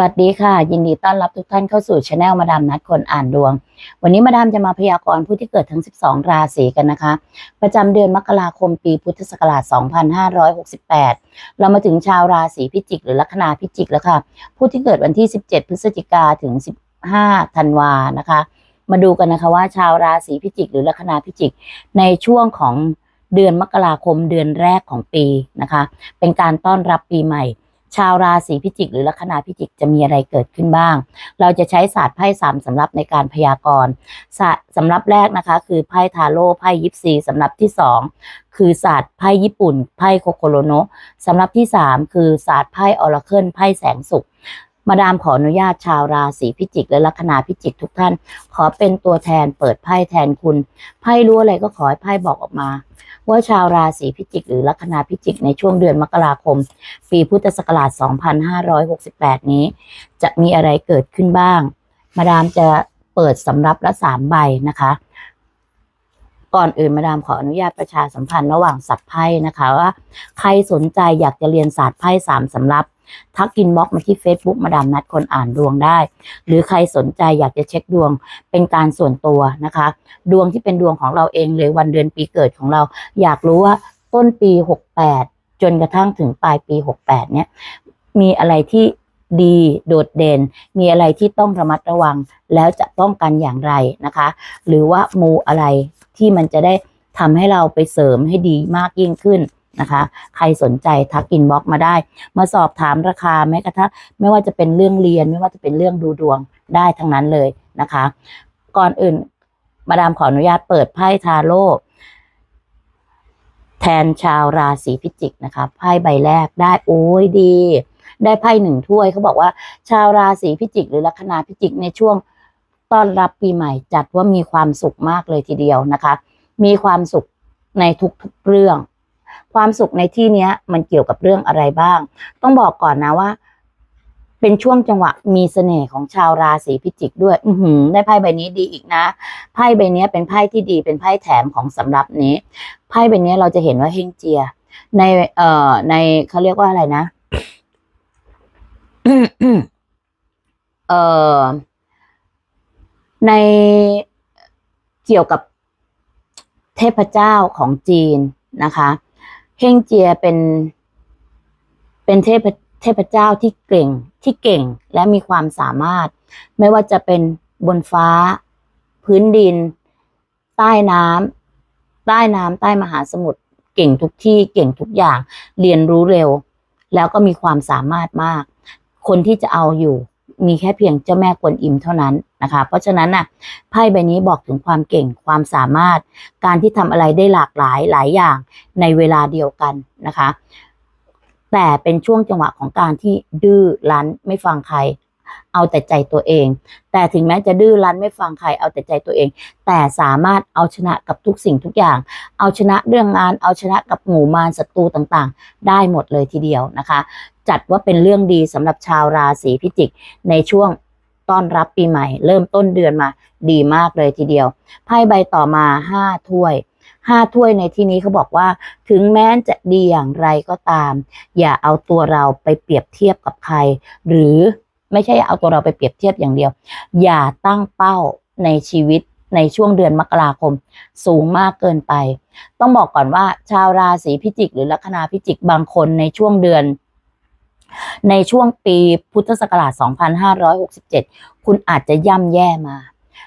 วัสดีค่ะ ยินดีต้อนรับทุกท่านเข้าสู่ช anel มาดามนัดคนอ่านดวง วันนี้มาดามจะมาพยากรณ์ผู้ที่เกิดทั้ง 12 ราศีกันนะคะ ประจำเดือนมกราคมปีพุทธศักราช 2568 เรามาถึงชาวราศีพิจิก หรือลัคนาพิจิกแล้วค่ะ ผู้ที่เกิดวันที่ 17 พฤศจิกาถึง 15 ธันวานะคะ มาดูกันนะคะว่าชาวราศีพิจิก หรือลัคนาพิจิก ในช่วงของเดือนมกราคมเดือนแรกของปีนะคะ เป็นการต้อนรับปีใหม่ ชาวราศีพิจิก หรือลัคนาพิจิกจะมีอะไรเกิดขึ้นบ้าง เราจะใช้ศาสตร์ไพ่สามสำรับในการพยากรณ์สตร์สำรับแรกนะคะ คือไพ่ทาโร่ไพ่ยิปซีสำรับที่สองคือศาสตร์ไพ่ญี่ปุ่นไพ่โคโคโรโนะสำรับที่สามคือศาสตร์ไพ่ออราเคิลไพ่แสงสุขมาดามขออนุญาตชาวราศีพิจิก และลัคนาพิจิกทุกท่าน ขอเป็นตัวแทนเปิดไพ่แทนคุณ ไพ่รู้อะไรก็ขอให้ไพ่บอกออกมา ว่าชาวราศีพิจิก หรือลัคนาพิจิกในช่วงเดือนมกราคม ปีพุทธศักราช 2568 นี้ จะมีอะไรเกิดขึ้นบ้าง มาดามจะเปิดสำรับละสามใบนะคะก่อนอื่นมาดามขออนุญาตประชาสัมพันธ์ระหว่างสับไพ่นะคะว่าใครสนใจอยากจะเรียนศาสตร์ไพ่สามสำรับ ทักกินบ็อกมาที่ Facebook มาดามนัดคนอ่านดวงได้ หรือใครสนใจอยากจะเช็คดวงเป็นการส่วนตัวนะคะ ดวงที่เป็นดวงของเราเองเลยวันเดือนปีเกิดของเรา อยากรู้ว่าต้นปี 68 จนกระทั่งถึงปลายปี 68 เนี่ย มีอะไรที่ดีโดดเด่น มีอะไรที่ต้องระมัดระวัง แล้วจะป้องกันอย่างไรนะคะ หรือว่ามูอะไรที่มันจะได้ทำให้เราไปเสริมให้ดีมากยิ่งขึ้น นะคะ ใครสนใจทักอินบ็อกมาได้ มาสอบถามราคาแม้กระทั่งไม่ว่าจะเป็นเรื่องเรียน ไม่ว่าจะเป็นเรื่องดูดวงได้ทั้งนั้นเลยนะคะ ก่อนอื่นมาดามขออนุญาตเปิดไพ่ทาโร่แทนชาวราศีพิจิกนะคะไพ่ใบแรกได้โอ้ยดี ได้ไพ่หนึ่งถ้วยเขาบอกว่า ชาวราศีพิจิก หรือลัคนาพิจิกในช่วงต้อนรับปีใหม่จัดว่ามีความสุขมากเลยทีเดียวนะคะ มีความสุขในทุกๆเรื่อง ความสุขในที่เนี้ย มันเกี่ยวกับเรื่องอะไรบ้าง ต้องบอกก่อนนะว่า เป็นช่วงจังหวะมีเสน่ห์ของชาวราศีพิจิกด้วย อือหือ ได้ไพ่ใบนี้ดีอีกนะไพ่ใบนี้เป็นไพ่ที่ดีเป็นไพ่แถมของสำรับนี้ไพ่ใบนี้เราจะเห็นว่าเฮงเจีย ในเอ่อในเขาเรียกว่าอะไรนะเอ่อในเกี่ยวกับเทพเจ้าของจีนนะคะ เฮงเจียเป็น เป็นเทพเทพเจ้าที่เก่งที่เก่งและมีความสามารถ ไม่ว่าจะเป็นบนฟ้า พื้นดิน ใต้น้ำใต้น้ำใต้มหาสมุทรเก่งทุกที่เก่งทุกอย่าง เรียนรู้เร็ว แล้วก็มีความสามารถมาก คนที่จะเอาอยู่ มีแค่เพียงเจ้าแม่กวนอิมเท่านั้น นะคะ เพราะฉะนั้นน่ะไพ่ใบนี้บอกถึงความเก่งความสามารถ การที่ทำอะไรได้หลากหลายหลายอย่างในเวลาเดียวกันนะคะ แต่เป็นช่วงจังหวะของการที่ดื้อรั้นไม่ฟังใคร เอาแต่ใจตัวเอง แต่ถึงแม้จะดื้อรั้นไม่ฟังใครเอาแต่ใจตัวเอง แต่สามารถเอาชนะกับทุกสิ่งทุกอย่าง เอาชนะเรื่องงาน เอาชนะกับหมู่มารศัตรูต่างๆ ได้หมดเลยทีเดียวนะคะ จัดว่าเป็นเรื่องดีสำหรับชาวราศีพิจิกในช่วง ต้อนรับปีใหม่ เริ่มต้นเดือนมาดีมากเลยทีเดียว ไพ่ใบต่อมาห้าถ้วยห้าถ้วยในที่นี้เขาบอกว่า ถึงแม้จะดีอย่างไรก็ตาม อย่าเอาตัวเราไปเปรียบเทียบกับใคร หรือไม่ใช่เอาตัวเราไปเปรียบเทียบอย่างเดียว อย่าตั้งเป้าในชีวิตในช่วงเดือนมกราคม สูงมากเกินไป ต้องบอกก่อนว่า ชาวราศีพิจิก หรือลัคนาพิจิกบางคนในช่วงเดือน ในช่วงปีพุทธศักราช 2567 คุณอาจจะย่ำแย่มา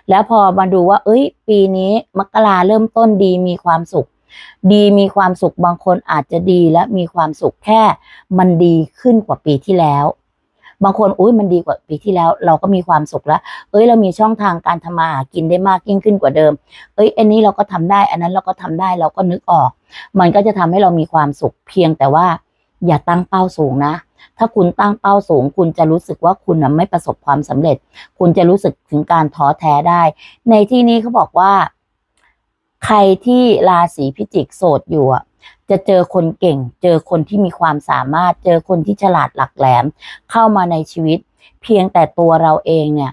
แล้วพอมาดูว่า เอ้ย ปีนี้มกราเริ่มต้นดีมีความสุข ดีมีความสุขบางคนอาจจะดีและมีความสุขแค่มันดีขึ้นกว่าปีที่แล้วบางคนอุ้ยมันดีกว่าปีที่แล้ว เราก็มีความสุขแล้ว เอ้ยเรามีช่องทางการทำมาหากินได้มากยิ่งขึ้นกว่าเดิม เอ้ยอันนี้เราก็ทำได้ อันนั้นเราก็ทำได้เราก็นึกออก มันก็จะทำให้เรามีความสุขเพียงแต่ว่า อย่าตั้งเป้าสูงนะ ถ้าคุณตั้งเป้าสูง คุณจะรู้สึกว่าคุณไม่ประสบความสำเร็จ คุณจะรู้สึกถึงการท้อแท้ได้ ในที่นี้เขาบอกว่า ใครที่ราศีพิจิกโสดอยู่อะจะเจอคนเก่ง เจอคนที่มีความสามารถ เจอคนที่ฉลาดหลักแหลม เข้ามาในชีวิต เพียงแต่ตัวเราเองเนี่ย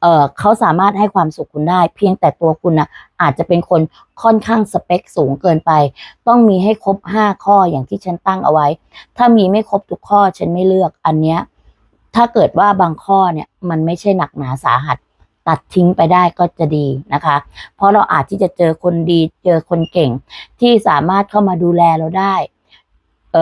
เออเขาสามารถให้ความสุขคุณได้ เพียงแต่ตัวคุณนะอาจจะเป็นคนค่อนข้างสเปคสูงเกินไป ต้องมีให้ครบห้าข้ออย่างที่ฉันตั้งเอาไว้ ถ้ามีไม่ครบทุกข้อฉันไม่เลือกอันเนี้ยถ้าเกิดว่าบางข้อเนี่ยมันไม่ใช่หนักหนาสาหัส ตัดทิ้งไปได้ก็จะดีนะคะ เพราะเราอาจที่จะเจอคนดีเจอคนเก่ง ที่สามารถเข้ามาดูแลเราได้เ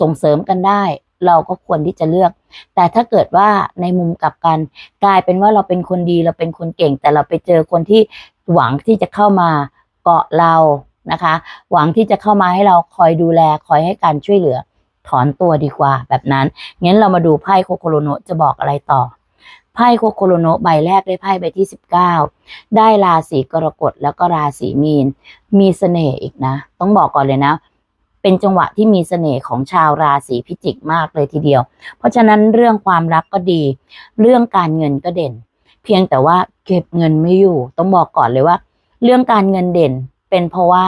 ส่งเสริมกันได้ เราก็ควรที่จะเลือก แต่ถ้าเกิดว่าในมุมกลับกัน กลายเป็นว่าเราเป็นคนดีเราเป็นคนเก่ง แต่เราไปเจอคนที่หวังที่จะเข้ามาเกาะเรานะคะ หวังที่จะเข้ามาให้เราคอยดูแลคอยให้การช่วยเหลือ ถอนตัวดีกว่าแบบนั้นงั้นเรามาดูไพ่โคโคโรโนะจะบอกอะไรต่อไพ่โคโคโรโนะใบแรกได้ไพ่ใบที่ 19 ได้ราศีกรกฎแล้วก็ราศีมีน มีเสน่ห์อีกนะ ต้องบอกก่อนเลยนะ เป็นจังหวะที่มีเสน่ห์ของชาวราศีพิจิกมากเลยทีเดียว เพราะฉะนั้นเรื่องความรักก็ดี เรื่องการเงินก็เด่น เพียงแต่ว่าเก็บเงินไม่อยู่ ต้องบอกก่อนเลยว่า เรื่องการเงินเด่นเป็นเพราะว่า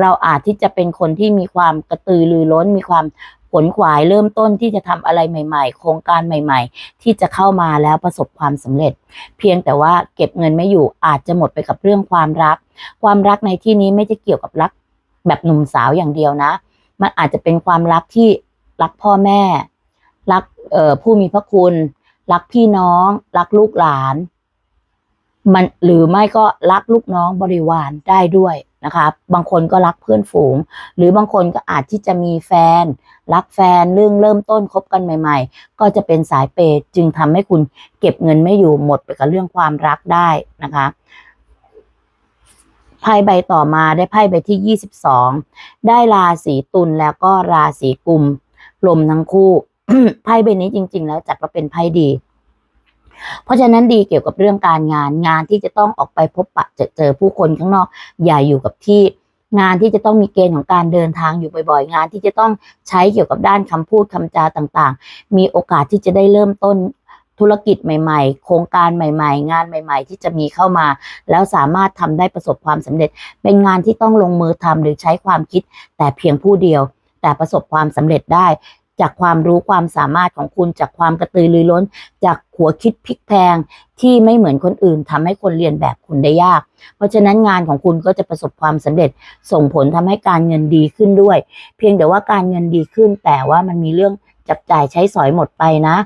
เราอาจที่จะเป็นคนที่มีความกระตือรือร้นมีความขวนขวายเริ่มต้นที่จะทำอะไรใหม่ๆ โครงการใหม่ ๆ ที่จะเข้ามาแล้วประสบความสำเร็จ เพียงแต่ว่าเก็บเงินไม่อยู่อาจจะหมดไปกับเรื่องความรัก ความรักในที่นี้ไม่ได้เกี่ยวกับรัก แบบหนุ่มสาวอย่างเดียวนะ มันอาจจะเป็นความรักที่รักพ่อแม่ รักเออผู้มีพระคุณ รักพี่น้อง รักลูกหลาน มันหรือไม่ก็รักลูกน้องบริวารได้ด้วยนะคะบางคนก็รักเพื่อนฝูง หรือบางคนก็อาจที่จะมีแฟน รักแฟนเรื่องเริ่มต้นคบกันใหม่ ๆ ก็จะเป็นสายเปย์จึงทำให้คุณเก็บเงินไม่อยู่หมดไปกับเรื่องความรักได้นะคะ ไพ่ใบต่อมาได้ไพ่ใบที่ 22 ได้ราศีตุลแล้วก็ราศีกุมลมทั้งคู่ ไพ่ใบนี้จริง ๆ แล้วจัดว่าเป็นไพ่ดี เพราะฉะนั้นดีเกี่ยวกับเรื่องการงานงานที่จะต้องออกไปพบปะเจอเจอผู้คนข้างนอก อย่าอยู่กับที่งานที่จะต้องมีเกณฑ์ของการเดินทางอยู่บ่อยๆ งานที่จะต้องใช้เกี่ยวกับด้านคำพูดคำจาต่างๆ มีโอกาสที่จะได้เริ่มต้น ธุรกิจใหม่ ๆ โครงการใหม่ ๆ งานใหม่ ๆ ที่จะมีเข้ามา แล้วสามารถทำได้ประสบความสำเร็จ เป็นงานที่ต้องลงมือทำหรือใช้ความคิด แต่เพียงผู้เดียว แต่ประสบความสำเร็จได้ จากความรู้ความสามารถของคุณจากความกระตือรือร้น จากหัวคิดพลิกแพลงที่ไม่เหมือนคนอื่นทำให้คนเรียนแบบคุณได้ยาก เพราะฉะนั้นงานของคุณก็จะประสบความสำเร็จ ส่งผลทำให้การเงินดีขึ้นด้วย เพียงแต่ว่าการเงินดีขึ้น แต่ว่ามันมีเรื่องจับจ่ายใช้สอยหมดไปนะ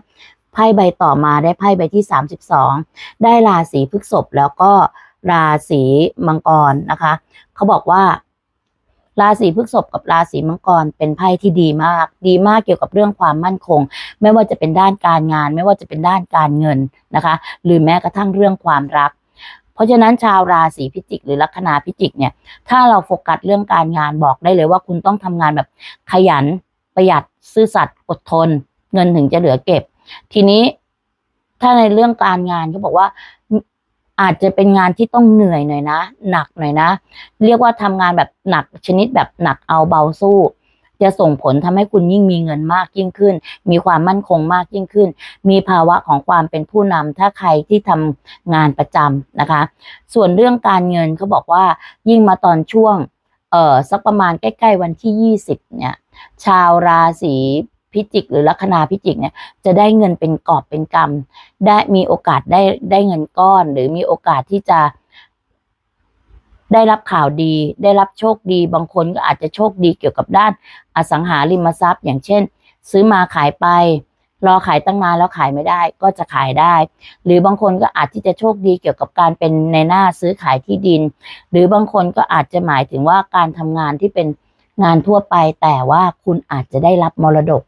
ไพ่ใบต่อมาได้ไพ่ใบที่ 32 ได้ราศีพฤษภแล้วก็ราศีมังกรนะคะ เขาบอกว่า ราศีพฤษภกับราศีมังกรเป็นไพ่ที่ดีมาก ดีมากเกี่ยวกับเรื่องความมั่นคง ไม่ว่าจะเป็นด้านการงาน ไม่ว่าจะเป็นด้านการเงินนะคะ หรือแม้กระทั่งเรื่องความรักเพราะฉะนั้นชาวราศีพิจิก หรือลัคนาพิจิกเนี่ย ถ้าเราโฟกัสเรื่องการงานบอกได้เลยว่าคุณต้องทำงานแบบขยันประหยัดซื่อสัตย์อดทน เงินถึงจะเหลือเก็บ ทีนี้ถ้าในเรื่องการงานเขาบอกว่าอาจจะเป็นงานที่ต้องเหนื่อยหน่อยนะ หนักหน่อยนะ เรียกว่าทำงานแบบหนักชนิดแบบหนักเอาเบาสู้ จะส่งผลทำให้คุณยิ่งมีเงินมากยิ่งขึ้น มีความมั่นคงมากยิ่งขึ้น มีภาวะของความเป็นผู้นำถ้าใครที่ทำงานประจำนะคะ ส่วนเรื่องการเงินเขาบอกว่ายิ่งมาตอนช่วงเออสักประมาณใกล้ ๆ วันที่ 20เนี่ยชาวราศี พิจิกหรือลัคนาพิจิกเนี่ยจะได้เงินเป็นกอบเป็นกำได้มีโอกาสได้ได้เงินก้อน หรือมีโอกาสที่จะได้รับข่าวดี ได้รับโชคดี บางคนก็อาจจะโชคดีเกี่ยวกับด้านอสังหาริมทรัพย์ อย่างเช่น ซื้อมาขายไป รอขายตั้งนานแล้วขายไม่ได้ก็จะขายได้ หรือบางคนก็อาจที่จะโชคดีเกี่ยวกับการเป็นในหน้าซื้อขายที่ดิน หรือบางคนก็อาจจะหมายถึงว่าการทำงานที่เป็น งานทั่วไปแต่ว่าคุณอาจจะได้รับมรดก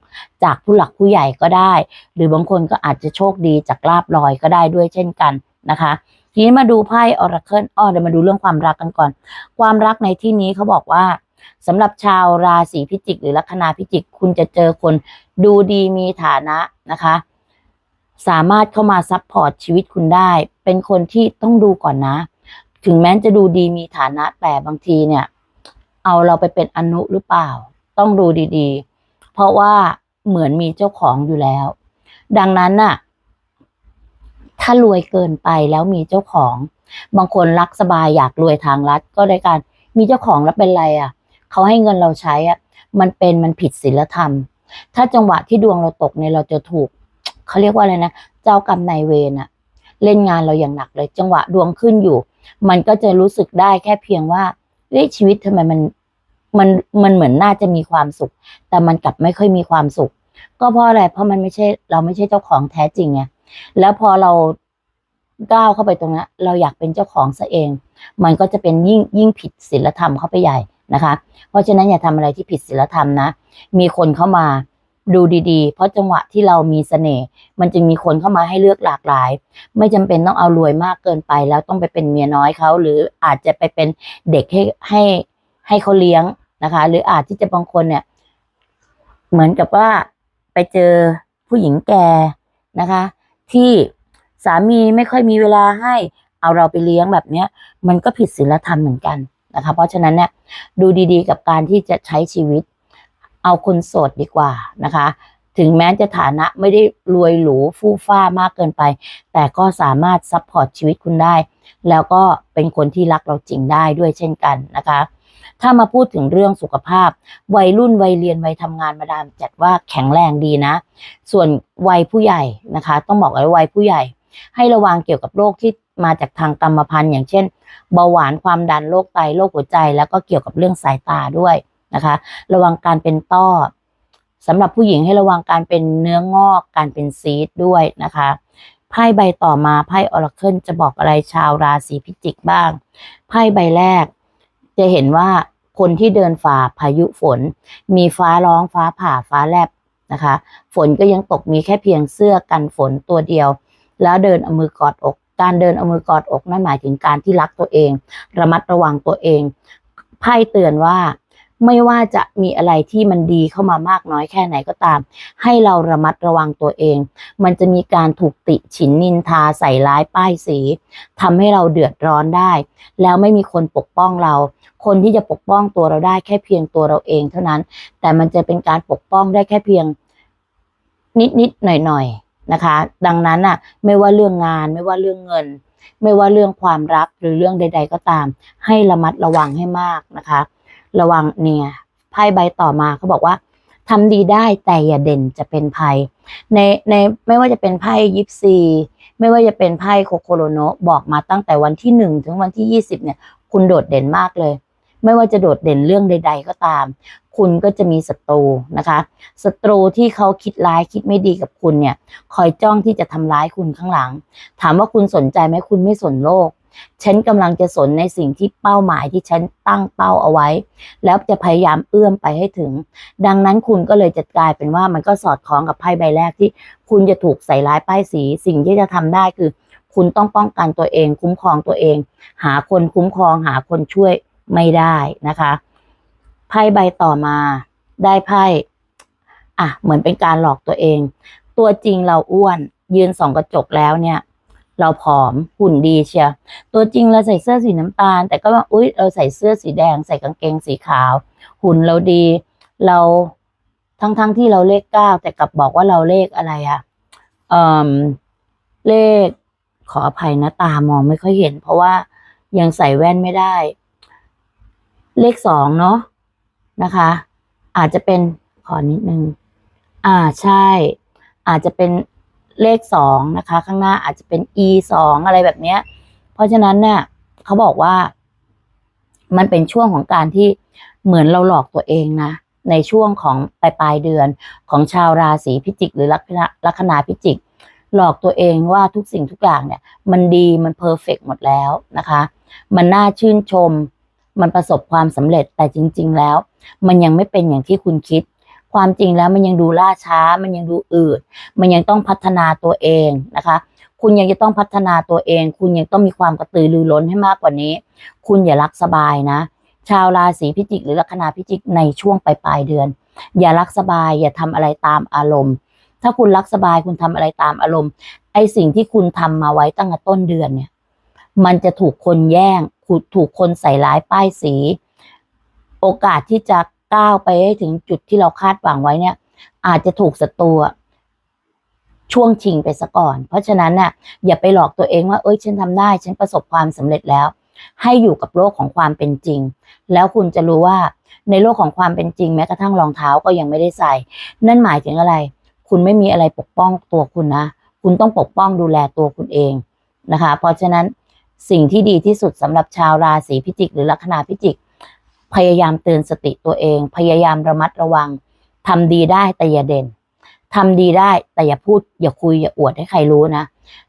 จากผู้หลักผู้ใหญ่ก็ได้ หรือบางคนก็อาจจะโชคดีจากลาบลอยก็ได้ด้วยเช่นกันนะคะทีนี้มาดูไพ่ออราเคิลอ้อเดี๋ยวมาดูเรื่องความรักกันก่อน ความรักในที่นี้เขาบอกว่าสำหรับชาวราศีพิจิก หรือลัคนาพิจิก คุณจะเจอคนดูดีมีฐานะนะคะ สามารถเข้ามาซัพพอร์ตชีวิตคุณได้ เป็นคนที่ต้องดูก่อนนะ ถึงแม้จะดูดีมีฐานะแต่บางทีเนี่ย เอาเราไปเป็นอนุหรือเปล่า ต้องดูดีๆ เพราะว่าเหมือนมีเจ้าของอยู่แล้ว ดังนั้นน่ะ ถ้ารวยเกินไปแล้วมีเจ้าของ บางคนรักสบายอยากรวยทางลัดก็ได้การมีเจ้าของแล้วเป็นไรอะเขาให้เงินเราใช้อะมันเป็นมันผิดศีลธรรม ถ้าจังหวะที่ดวงเราตกเนี่ยเราจะถูกเขาเรียกว่าอะไรนะเจ้ากรรมนายเวรอะเล่นงานเราอย่างหนักเลย จังหวะดวงขึ้นอยู่ มันก็จะรู้สึกได้แค่เพียงว่าเฮ้ยชีวิตทำไมมัน มันมันเหมือนน่าจะมีความสุข แต่มันกลับไม่ค่อยมีความสุข ก็เพราะอะไรเพราะมันไม่ใช่ เราไม่ใช่เจ้าของแท้จริงไงแล้วพอเราก้าวเข้าไปตรงนั้นเราอยากเป็นเจ้าของซะเอง มันก็จะเป็นยิ่งยิ่งผิดศีลธรรมเข้าไปใหญ่นะคะ เพราะฉะนั้นอย่าทำอะไรที่ผิดศีลธรรมนะ มีคนเข้ามาดูดีๆ เพราะจังหวะที่เรามีเสน่ห์มันจึงมีคนเข้ามาให้เลือกหลากหลาย ไม่จำเป็นต้องเอารวยมากเกินไป แล้วต้องไปเป็นเมียน้อยเขาหรืออาจจะไปเป็นเด็กให้ให้ให้เขาเลี้ยง นะคะ หรืออาจที่จะบางคนเนี่ย เหมือนกับว่าไปเจอผู้หญิงแก่นะคะ ที่สามีไม่ค่อยมีเวลาให้เอาเราไปเลี้ยงแบบเนี้ย มันก็ผิดศีลธรรมเหมือนกันนะคะ เพราะฉะนั้นเนี่ยดูดีๆ กับการที่จะใช้ชีวิต เอาคนโสดดีกว่านะคะ ถึงแม้จะฐานะไม่ได้รวยหรูฟู่ฟ้ามากเกินไป แต่ก็สามารถซัพพอร์ตชีวิตคุณได้ แล้วก็เป็นคนที่รักเราจริงได้ด้วยเช่นกันนะคะ ถ้ามาพูดถึงเรื่องสุขภาพ วัยรุ่นวัยเรียนวัยทำงานมาดามจัดว่าแข็งแรงดีนะ ส่วนวัยผู้ใหญ่นะคะ ต้องบอกเลยวัยผู้ใหญ่ ให้ระวังเกี่ยวกับโรคที่มาจากทางกรรมพันธุ์อย่างเช่น เบาหวานความดันโรคไตโรคหัวใจ แล้วก็เกี่ยวกับเรื่องสายตาด้วยนะคะ ระวังการเป็นต้อสำหรับผู้หญิงให้ระวังการเป็นเนื้องอกการเป็นซีดด้วยนะคะไพ่ใบต่อมาไพ่ออร์เคิลจะบอกอะไรชาวราศีพิจิกบ้างไพ่ใบแรก จะเห็นว่าคนที่เดินฝ่าพายุฝน มีฟ้าร้องฟ้าผ่าฟ้าแลบนะคะ ฝนก็ยังตกมีแค่เพียงเสื้อกันฝนตัวเดียว แล้วเดินเอามือกอดอก การเดินเอามือกอดอกนั่นหมายถึงการที่รักตัวเอง ระมัดระวังตัวเองไพ่เตือนว่า ไม่ว่าจะมีอะไรที่มันดีเข้ามามากน้อยแค่ไหนก็ตาม ให้เราระมัดระวังตัวเอง มันจะมีการถูกติฉินนินทาใส่ร้ายป้ายสีทำให้เราเดือดร้อนได้ แล้วไม่มีคนปกป้องเรา คนที่จะปกป้องตัวเราได้แค่เพียงตัวเราเองเท่านั้น แต่มันจะเป็นการปกป้องได้แค่เพียงนิดนิดๆหน่อยหน่อยๆนะคะ ดังนั้นอะไม่ว่าเรื่องงานไม่ว่าเรื่องเงิน ไม่ว่าเรื่องความรักหรือเรื่องใด ๆ ก็ตาม ให้ระมัดระวังให้มากนะคะ ระวังเนี่ยไพ่ใบต่อมาเขาบอกว่าทำดีได้แต่อย่าเด่นจะเป็นภัย ในในไม่ว่าจะเป็นไพ่ยิปซีไม่ว่าจะเป็นไพ่โคโคโรโนบอกมาตั้งแต่วันที่หนึ่งถึงวันที่ยี่สิบเนี่ย คุณโดดเด่นมากเลย ไม่ว่าจะโดดเด่นเรื่องใด ๆ ก็ตาม คุณก็จะมีศัตรูนะคะศัตรูที่เขาคิดร้ายคิดไม่ดีกับคุณเนี่ย คอยจ้องที่จะทำร้ายคุณข้างหลัง ถามว่าคุณสนใจไหมคุณไม่สนโลก ฉันกำลังจะสนในสิ่งที่เป้าหมายที่ฉันตั้งเป้าเอาไว้ แล้วจะพยายามเอื้อมไปให้ถึง ดังนั้นคุณก็เลยจะกลายเป็นว่ามันก็สอดคล้องกับไพ่ใบแรกที่คุณจะถูกใส่ร้ายป้ายสี สิ่งที่จะทำได้คือ คุณต้องป้องกันตัวเอง คุ้มครองตัวเอง หาคนคุ้มครอง หาคนช่วยไม่ได้นะคะไพ่ใบต่อมาได้ไพ่อะเหมือนเป็นการหลอกตัวเอง ตัวจริงเราอ้วน ยืนส่องกระจกแล้วเนี่ย เราผอมหุ่นดีเชียวตัวจริงเราใส่เสื้อสีน้ำตาล แต่ก็ว่าอุ๊ยเราใส่เสื้อสีแดง ใส่กางเกงสีขาว หุ่นเราดี เราทั้งๆทที่เราเลขเก้าแต่กลับบอกว่าเราเลขอะไรอะเอ่อเลขขออภัยนะตามองไม่ค่อยเห็น เพราะว่ายังใส่แว่นไม่ได้ เลขสองเนาะนะคะ อาจจะเป็นขอนิดนึง อ่าใช่ อาจจะเป็น เลขสองนะคะ ข้างหน้าอาจจะเป็น e สองอะไรแบบเนี้ย เพราะฉะนั้นเนี่ยเขาบอกว่า มันเป็นช่วงของการที่เหมือนเราหลอกตัวเองนะในช่วงของปลายปลายเดือนของชาวราศีพิจิก หรือลัคนาลัคนาพิจิก หลอกตัวเองว่าทุกสิ่งทุกอย่างเนี่ย มันดีมันเพอร์เฟกหมดแล้วนะคะ มันน่าชื่นชม มันประสบความสำเร็จแต่จริง ๆ แล้ว มันยังไม่เป็นอย่างที่คุณคิด ความจริงแล้วมันยังดูล่าช้า มันยังดูอืด มันยังต้องพัฒนาตัวเองนะคะ คุณยังจะต้องพัฒนาตัวเอง คุณยังต้องมีความกระตือรือร้นให้มากกว่านี้ คุณอย่ารักสบายนะ ชาวราศีพิจิก หรือลัคนาพิจิกในช่วงปลายปลายเดือน อย่ารักสบาย อย่าทำอะไรตามอารมณ์ ถ้าคุณรักสบายคุณทำอะไรตามอารมณ์ ไอสิ่งที่คุณทำมาไว้ตั้งแต่ต้นเดือนเนี่ย มันจะถูกคนแย่ง ถูกคนใส่ร้ายป้ายสี โอกาสที่จะ ก้าวไปให้ถึงจุดที่เราคาดหวังไว้เนี่ย อาจจะถูกศัตรูช่วงชิงไปซะก่อน เพราะฉะนั้นน่ะอย่าไปหลอกตัวเองว่าเอ้ยฉันทำได้ ฉันประสบความสำเร็จแล้ว ให้อยู่กับโลกของความเป็นจริง แล้วคุณจะรู้ว่าในโลกของความเป็นจริงแม้กระทั่งรองเท้าก็ยังไม่ได้ใส่ นั่นหมายถึงอะไร คุณไม่มีอะไรปกป้องตัวคุณนะ คุณต้องปกป้องดูแลตัวคุณเองนะคะ เพราะฉะนั้นสิ่งที่ดีที่สุดสำหรับชาวราศีพิจิก หรือลัคนาพิจิก พยายามเตือนสติตัวเอง พยายามระมัดระวังทำดีได้แต่อย่าเด่นทำดีได้แต่อย่าพูด อย่าคุยอย่าอวดให้ใครรู้นะ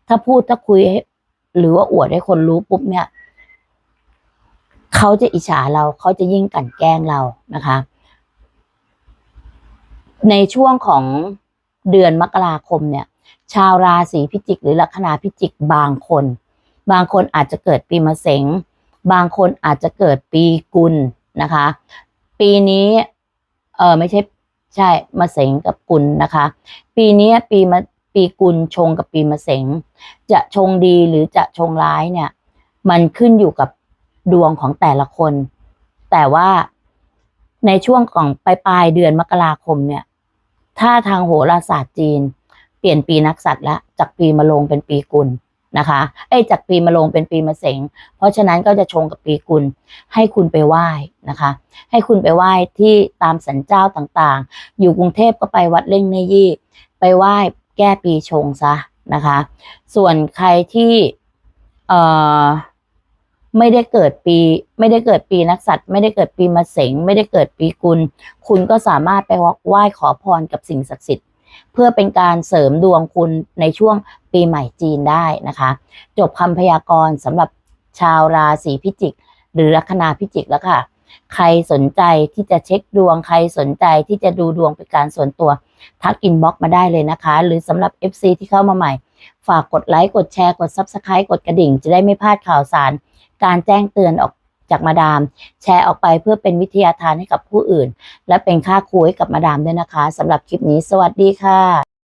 ถ้าพูดถ้าคุยให้หรือว่าอวดให้คนรู้ปุ๊บเนี่ยเขาจะอิจฉาเราเขาจะยิ่งกลั่นแกล้งเรานะคะ ในช่วงของเดือนมกราคมเนี่ย ชาวราศีพิจิก หรือลัคนาพิจิกบางคน บางคนอาจจะเกิดปีมะเสงบางคนอาจจะเกิดปีกุล นะคะ ปีนี้เออไม่ใช่ใช่มะเสงกับกุลนะคะ ปีนี้ปีมะปีกุลชงกับปีมะเสงจะชงดีหรือจะชงร้ายเนี่ย มันขึ้นอยู่กับดวงของแต่ละคน แต่ว่าในช่วงของปลายปลายเดือนมกราคมเนี่ย ถ้าทางโหราศาสตร์จีน เปลี่ยนปีนักษัตริย์ล้วจากปีมะโรงเป็นปีกุล นะคะเอ้จากปีมะโรงเป็นปีมะเสง เพราะฉะนั้นก็จะชงกับปีกุลให้คุณไปไหว้นะคะ ให้คุณไปไหว้ที่ตามสันเจ้าต่างๆ อยู่กรุงเทพก็ไปวัดเล่งเนยี่ ไปไหว้แก้ปีชงซะนะคะ ส่วนใครที่เอ่อไม่ได้เกิดปี ไม่ได้เกิดปีนักษัตริย์ไม่ได้เกิดปีมะเสง ไม่ได้เกิดปีกุล คุณก็สามารถไปไหว้ขอพรกับสิ่งศักดิ์สิทธิ์ เพื่อเป็นการเสริมดวงคุณในช่วงปีใหม่จีนได้นะคะ จบคำพยากรณ์สำหรับชาวราศีพิจิก หรือลัคนาพิจิกแล้วค่ะ ใครสนใจที่จะเช็คดวงใครสนใจที่จะดูดวงเป็นการส่วนตัวทักอินบ็อกมาได้เลยนะคะ หรือสำหรับ FC ที่เข้ามาใหม่ ฝากกดไลค์กดแชร์กด Subscribe กดกระดิ่ง จะได้ไม่พลาดข่าวสาร การแจ้งเตือนออก จากมาดาม แชร์ออกไปเพื่อเป็นวิทยาทานให้กับผู้อื่น และเป็นค่าครูให้กับมาดามด้วยนะคะสำหรับคลิปนี้ สวัสดีค่ะ